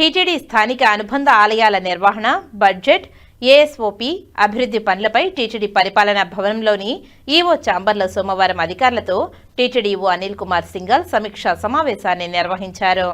TTD స్థానిక అనుబంధ ఆలయాల నిర్వహణ బడ్జెట్ ఏఎస్ఓపి అభివృద్ధి పనులపై టీటీడీ పరిపాలనా భవనంలోని ఈవో ఛాంబర్లో సోమవారం అధికారులతో టీటీడీ ఈవో అనిల్ కుమార్ సింగల్ సమీక్షా సమావేశాన్ని నిర్వహించారు.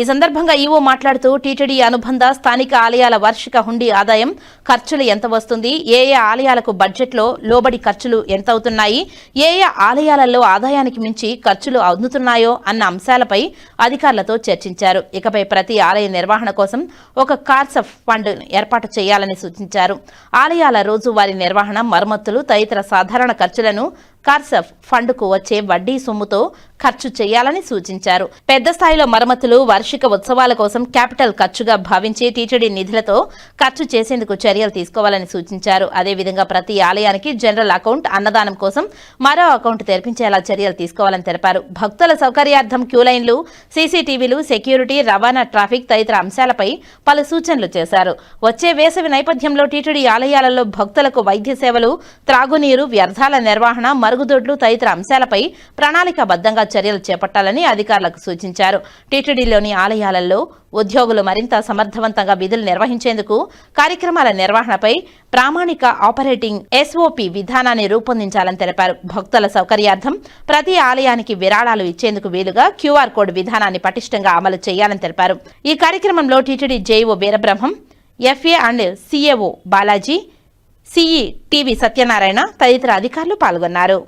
ఈ సందర్భంగా ఈవో మాట్లాడుతూ టీటీడీ అనుబంధ స్థానిక ఆలయాల వార్షిక హుండీ ఆదాయం ఖర్చులు ఎంత వస్తుంది ఏ ఏ ఆలయాలకు బడ్జెట్లో లోబడి ఖర్చులు ఎంత అవుతున్నాయి ఏ ఏ ఆలయాలలో ఆదాయానికి మించి ఖర్చులు అందుతున్నాయో అన్న అంశాలపై అధికారులతో చర్చించారు. ఇకపై ప్రతి ఆలయ నిర్వహణ కోసం ఒక కార్సఫ్ ఫండ్ ఏర్పాటు చేయాలని సూచించారు. ఆలయాల రోజువారీ నిర్వహణ మరమ్మతులు తదితర సాధారణ ఖర్చులను కార్సఫ్ ఫండ్కు వచ్చే వడ్డీ సొమ్ముతో ఖర్చు చేయాలని సూచించారు. పెద్ద స్థాయిలో మరమ్మతులు వార్షిక ఉత్సవాల కోసం క్యాపిటల్ ఖర్చుగా భావించి టీటీడీ నిధులతో ఖర్చు చేసేందుకు చర్యలు తీసుకోవాలని సూచించారు. అదేవిధంగా ప్రతి ఆలయానికి జనరల్ అకౌంట్ అన్నదానం కోసం మరో అకౌంట్ తెరిపించేలా చర్యలు తీసుకోవాలని తెలిపారు. భక్తుల సౌకర్యార్థం క్యూ లైన్లు సీసీటీవీలు సెక్యూరిటీ రవాణా ట్రాఫిక్ తదితర అంశాలపై పలు సూచనలు చేశారు. వచ్చే వేసవి నేపథ్యంలో టీటీడీ ఆలయాలలో భక్తులకు వైద్య సేవలు త్రాగునీరు వ్యర్థాల నిర్వహణ మరుగుదొడ్లు తదితర అంశాలపై ప్రణాళికాబద్ధంగా చర్యలు చేపట్టాలని అధికారులకు సూచించారు. టీటీడీలోని ఆలయాలలో ఉద్యోగులు మరింత సమర్థవంతంగా విధులు నిర్వహించేందుకు కార్యక్రమాల నిర్వహణపై ప్రామాణిక ఆపరేటింగ్ ఎస్ఓపి విధానాన్ని రూపొందించాలని తెలిపారు. భక్తుల సౌకర్యార్థం ప్రతి ఆలయానికి విరాళాలు ఇచ్చేందుకు వీలుగా క్యూఆర్ కోడ్ విధానాన్ని పటిష్టంగా అమలు చేయాలని తెలిపారు. ఈ కార్యక్రమంలో TTD JEO Veerabrahmam FA and CAO Balaji CE TV Satyanarayana తదితర అధికారులు పాల్గొన్నారు